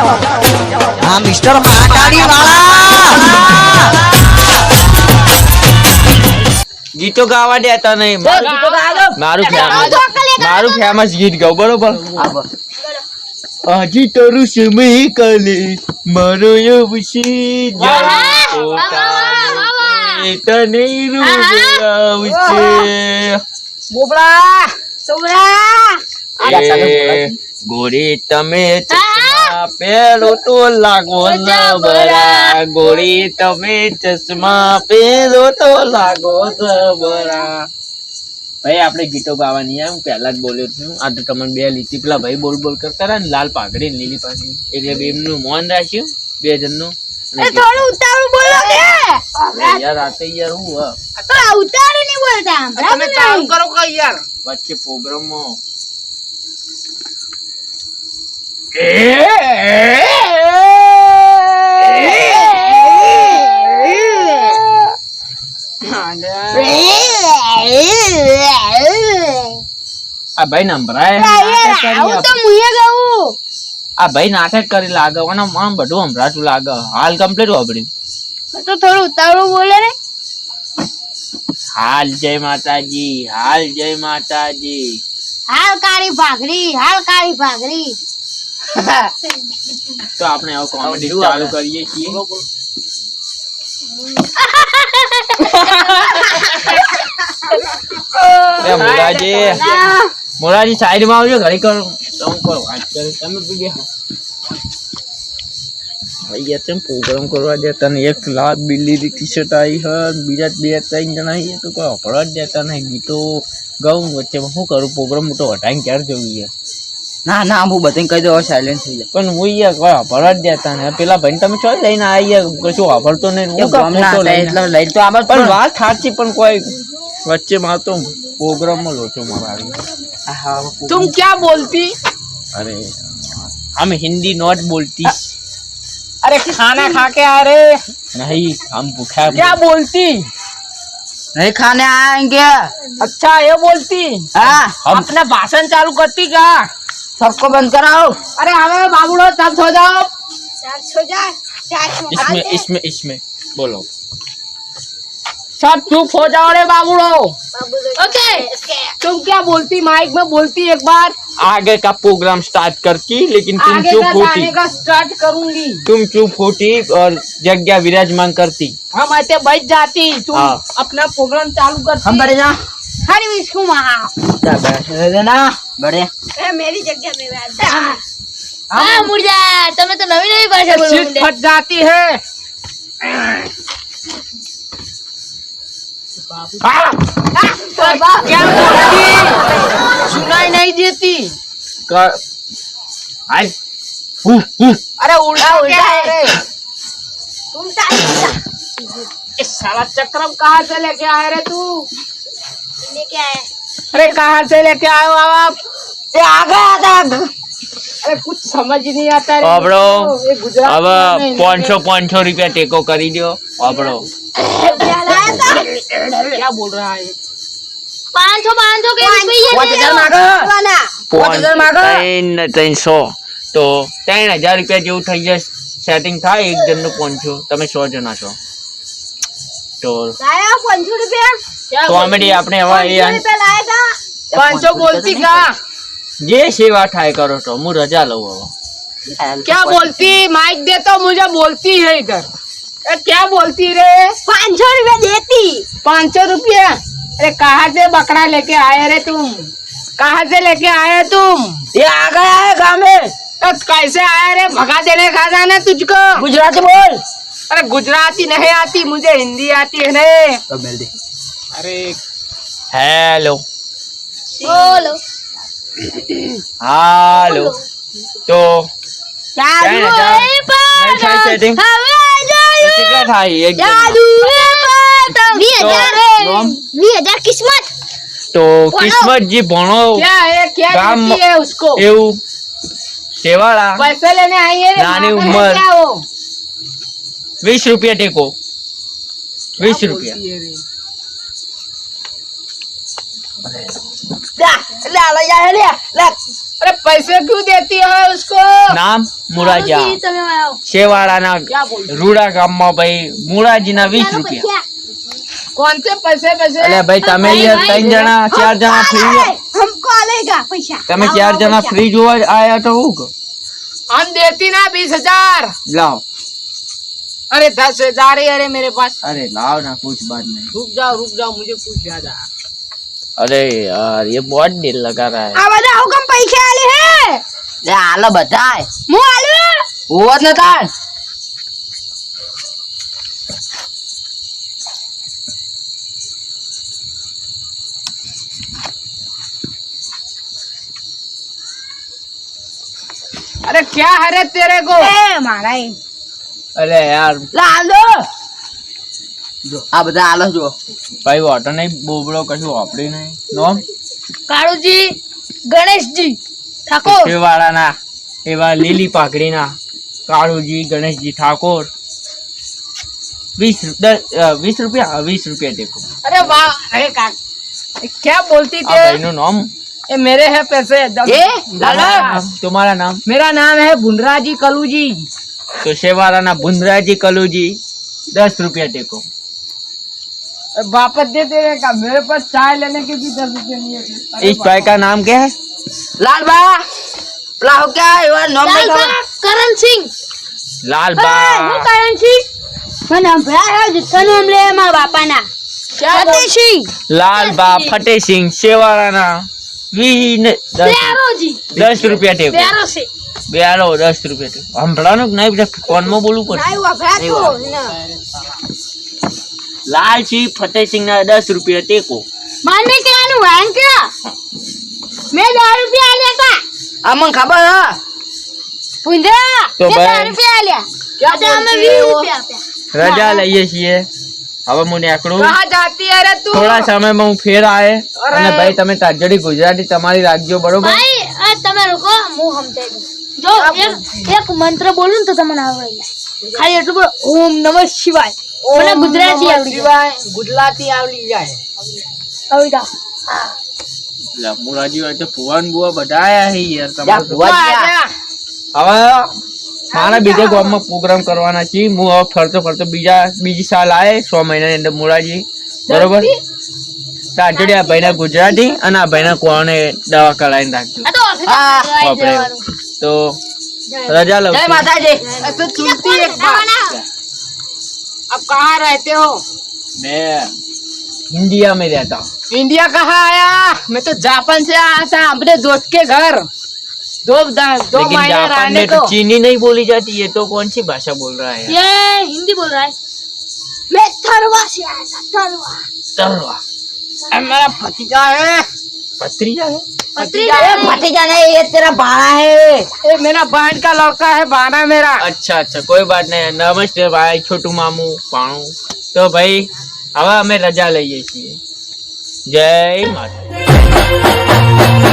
હા મિસ્ટર માટાડી વાળા ગીતો ગાવા દેતા નહીં. મારું- મારું ફેમસ ગીત ગાવ બરોબર? હજી તારું સમય કાલે મારો અવશી તને આવશે. બોબડા એ ગોરી તમે પહેરો તો લાગો જબરા ગોરી તમે ચશ્મા પેલો તો લાગો જબરા ભાઈ આપણે ગીતો ગાવાની એમ પહેલા જ બોલ્યો છું. આ તો તમે બે લીધી પેલા ભાઈ બોલ બોલ કરતા રહ્યા ને લાલ પાઘડી ને લીલી પાઘડી. એટલે બે એમનું મૌન રાખ્યું બે જણનું. અને થોડું ઉતાવળું બોલો કે! યાર આ તો યાર હું હ. તો ઉતાવળું નહીં બોલતા તમે ચાલુ કરો કે યાર. વચ્ચે પ્રોગ્રામમાં આ ભાઈ નંબરાય તો મુએ ગાવું આ ભાઈ નાટક કરી લાગે અને આમ બધું સંભળાતું લાગે. હાલ કમ્પ્લીટ વાપર્યું તો થોડું ઉતાવળું બોલે ને. હાલ જય માતાજી હાલ જય માતાજી. હાલ કાળી ભાગરી હાલ કાળી ભાગડી તો આપણે આવો કોમેડી ચાલુ કરીએ છીએ. એ મોરાજી મોરાજી સાઈડમાં આવજો ઘડી કરો તમે કરો વાત કરે. તમે બી બેહો. અહીંયા તેમ પ્રોગ્રામ કરવા દેતા ને એક લાખ બિલ્લી ટી શર્ટ આવી હે બીજા બે ત્રણ જણા છે તો કોઈ અપરાધ જ દેતા નહીં. ગીતો ગાઉં વચ્ચે શું કરું પ્રોગ્રામ મોટો હટાઈને ક્યારે જવું યાર. ના ના હું બધાને કહી દઉં સાયલેન્ટ થઈ જાય પણ હું યાર કોઈ અપરાધ જ દેતા નહીં પેલા ભાઈ તમે ચો લઈને આવી યાર કશું વાપરતો નહીં હું કાં ગામના ફોટો હતા લઈને એટલે લઈ તો આમાં પણ વાત સાચી પણ કોઈ વચ્ચે માં તો પ્રોગ્રામમાં લોચો મારાવી तुम क्या बोलती अरे हम हिंदी नॉट बोलती अरे खाना खा के आ रहे नहीं हम भूखा क्या बोलती नहीं खाने आएंगे अच्छा ये बोलती हाँ हम अपना भाषण चालू करती क्या सबको बंद कराओ। अरे हमें बाबूड़ो तब सो जाओ। इसमें इसमें इसमें बोलो। सब चुप हो जाओ रे बाबूड़ो। ओके। तुम क्या बोलती माइक में बोलती एक बार? आगे का प्रोग्राम स्टार्ट करती लेकिन तुम चुप होती। का स्टार्ट करूँगी। तुम चुप होती और जगह विराजमान करती। हम ऐसे बैठ जाती तुम हाँ। अपना प्रोग्राम चालू करती। हम खड़ी हुई इसको वहाँ। क्या बैठ देना बड़े मेरी जगह पे बैठ हाँ।, हाँ।, हाँ तुम्हें तो नवी नवी भाषा फट जाती है। हाँ। क्या सुनाई नहीं देती। अरे उल्टा उल्टा है इस सारा चक्रम कहाँ से लेके आए रे तू? अरे कहाँ से लेके आए हो आप ये आ गया था अरे कुछ समझ ही नहीं आता रे बाबड़ो, मुझको। ये गुजरात अब में नहीं, પાંચસો પાંચસો રૂપિયા ટેકો કરી દો આપણો क्या बोल रहा है પાંચ છો પાંચ છો કે પાંચ હજાર માગો પાંચ હજાર માગો ત્રણ ને ત્રણસો તો ત્રણ હજાર રૂપિયા જેવું થઈ જશે સેટિંગ થાય એક જણનું પાંચસો તમે સો જણા છો તો લાયા પાંચસો રૂપિયા क्या કોમેડી આપણે હવે એ પાંચસો રૂપિયા લાયા તા पाँच सौ बोलती क्या જે સેવા થાય કરો તો હું રજા લઉં હવે क्या बोलती माइक दे तो मुझे बोलती है इधर अरे क्या बोलती रे પાંચસો રૂપિયા દેતી पाँच सौ रुपया अरे कहाँ से बकरा लेके आए रे तुम कहाँ से लेके आए तुम ये आ गया है गाँव में तो कैसे आया रे भगा देने खा जाना तुझको गुजराती बोल अरे गुजराती नहीं आती मुझे हिंदी आती है रे तो मिल दे अरे હેલો બોલો હાલો તો જાદુ ત્રણ હજાર. એ નહીં થાય setting? પાગલ હવે તો જાયું કેટલા થાય એક જાદુ જણના? એ પાગલ વીસ તો હજાર નોમ? વીસ હજાર કિસ્મત તો કિસ્મત જે ભણો क्या है क्या गाम- देती है उसको એવું સેવાળા पैसे लेने आई है रे नानी पागल है उम्र। क्या वो વીસ રૂપિયા ટેકો વીસ રૂપિયા ला ला ला जा ले ला अरे पैसे क्यों देती है उसको નામ મુરાજા બાબુજી, તમે આવો. શેવાળાના क्या बोल રૂડા ગામમાં ભાઈ મુરાજીના વીસ રૂપિયા कौन से पैसे पैसे અલે ભાઈ તમે ભાઈ, યાર ભાઈ, ત્રણ જણા ચાર જણા ફ્રી हमको लेगा पैसा તમે ચાર જણા ફ્રી જોવા આયા તો હું કહું? हम देती ना बीस हजार લાવ अरे दस हजार है अरे मेरे पास અરે લાવ ના कुछ बात नहीं रुक जाओ रुक जाओ मुझे कुछ याद आया अरे यार ये बहुत दिल लगा रहा है अब बताओ कम पैसे आले है ले आलो बताए मु आलो हुआ न तान अरे क्या हरे तेरे को ए मारा अरे यार ला दो જો આ બધા આલો જો ભાઈ વાટો નહીં બોબડો કશું વાપરી નહીં નોમ કાળુજી ગણેશજી ઠાકોર શેવાળાના એવા લીલી પાઘડીના કાળુજી ગણેશજી ઠાકોર વીસ રૂ- દસ અ, વીસ રૂપિયા હા, વીસ રૂપિયા ટેકો अरे वाह अरे का क्या बोलती આ थी ભાઈનું નામ ये मेरे है पैसे दस- એ તમારા લાલો નામ તમારા નામ मेरा नाम है भुनराजी कलूजी તો શેવાળાના ભુંદરાજી કલુજી દસ રૂપિયા ટેકો वापस दे तेरे का मेरे पास चाय लेने के भी दस रुपये नहीं है अरे इस भाई का नाम क्या है લાલ બા પેલા હું ક્યાં એવા નોમ નહીં ખબર લાલબા કરણસિંહ લાલ હું બા કરણસિંહ મને સંભળાય છે જથ્થા નામ લે મારા બાપાના क्या बोल- ફતેહસિંહ લાલ બા ફતેસિંહ શેવાળાના વી ને દસ પ્યારોજી દસ રૂપિયા ટેકો પ્યારો છે બેરો દસ રૂપિયા ટેકો સંભળાનું કે નહીં બધા ફોનમાં બોલવું પડશે નહીં વભરાતું લાલસિંહ ફતેહસિંહ ના દસ રૂપિયા ટેકો. મને કહેવાનું વાંગ કે મે રૂપિયા આલ્યા આ મને ખબર હા? પુંજા તો 10 રૂપિયા આલ્યા. આજે અમે 20 રૂપિયા રજા લઈએ છીએ. હવે હું નીકળું કહા જાતી અરે તું? થોડા સમયમાં હું ફેર આયે. અને ભાઈ તમે તાજડી ગુજરાતી તમારી રાખજો બરોબર? ભાઈ તમે રોકો હું સમજાવી દઉં. જો એક મંત્ર બોલું ને તો તમને આવડે ખાલી એટલું બોલો ઓમ નમઃ શિવાય. મને ગુજરાતી આવડી શિવાય ગુજરાતી આવડી જાય. આવી જા બીજા ગામમાં પ્રોગ્રામ કરવાના છે. હું હવે ફરતો ફરતો બીજા બીજી સાલ આવે છ મહિનાની અંદર મુરાજી બરોબર? ભાઈના ગુજરાતી અને આ ભાઈના કોણે દવા કરાવીને રાખજો तो रजा लो माता जी तो सुनती एक बार अब कहाँ रहते हो? मैं इंडिया में रहता हूँ। इंडिया कहाँ आया? मैं तो जापान से आया था अपने दोस्त के घर। दो दो महीना रहने को तो चीनी नहीं बोली जाती ये तो कौन सी भाषा बोल रहा है ये हिंदी बोल रहा है। मैं थरवा से आया था थरवा थरवा मेरा भतीजा है। पत्रिया है पत्रिका ए है। भतीजा नहीं ये तेरा भाड़ा है ये मेरा बहन का लड़का है बाना मेरा अच्छा अच्छा कोई बात नहीं नमस्ते भाई छोटू मामू पाणू તો ભાઈ હવે અમે રજા લઈએ છીએ જય માતા